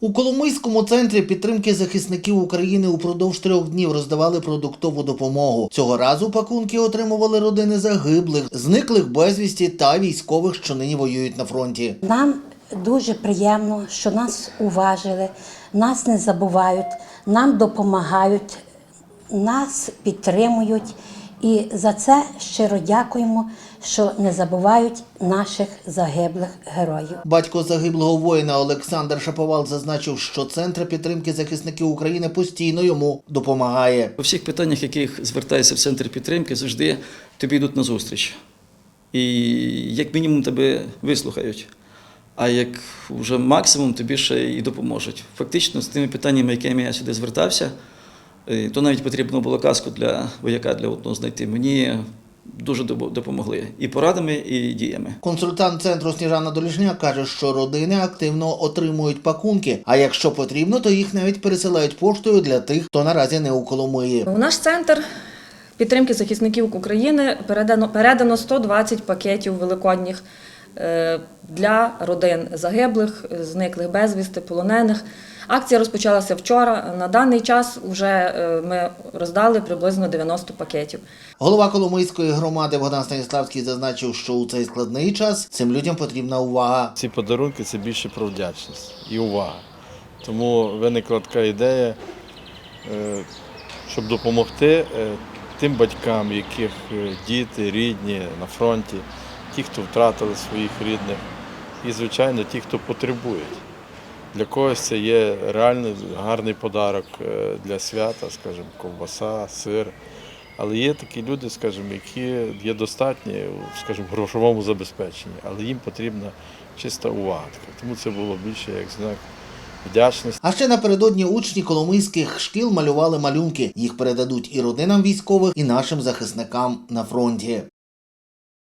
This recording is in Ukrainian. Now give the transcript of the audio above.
У Коломийському центрі підтримки захисників України упродовж трьох днів роздавали продуктову допомогу. Цього разу пакунки отримували родини загиблих, зниклих безвісті та військових, що нині воюють на фронті. Нам дуже приємно, що нас уважили, нас не забувають, нам допомагають, нас підтримують. І за це щиро дякуємо, що не забувають наших загиблих героїв. Батько загиблого воїна Олександр Шаповал зазначив, що центр підтримки захисників України постійно йому допомагає. У всіх питаннях, яких звертаєшся в центр підтримки, завжди тобі йдуть на зустріч. І як мінімум тебе вислухають, а як вже максимум тобі ще і допоможуть. Фактично, з тими питаннями, якими я сюди звертався, то навіть потрібно було казку для вояка для одного знайти. Мені дуже допо- допомогли і порадами, і діями. Консультант центру Сніжана Доліжняк каже, що родини активно отримують пакунки, а якщо потрібно, то їх навіть пересилають поштою для тих, хто наразі не у Коломиї. У наш центр підтримки захисників України передано, передано 120 пакетів великодніх е, для родин загиблих, зниклих безвісти, полонених. Акція розпочалася вчора. На даний час вже ми роздали приблизно 90 пакетів. Голова Коломийської громади Богдан Станіславський зазначив, що у цей складний час цим людям потрібна увага. Ці подарунки це більше про вдячність і увага. Тому виникла така ідея, е, щоб допомогти е, тим батькам, яких е, діти, рідні на фронті, ті, хто втратили своїх рідних, і, звичайно, ті, хто потребують. Для когось це є реально гарний подарок е, для свята, скажімо, ковбаса, сир. Але є такі люди, скажімо, які є достатні, скажімо, в грошовому забезпеченні, але їм потрібна чиста увага. Тому це було більше як знак вдячності. А ще напередодні учні коломийських шкіл малювали малюнки. Їх передадуть і родинам військових, і нашим захисникам на фронті.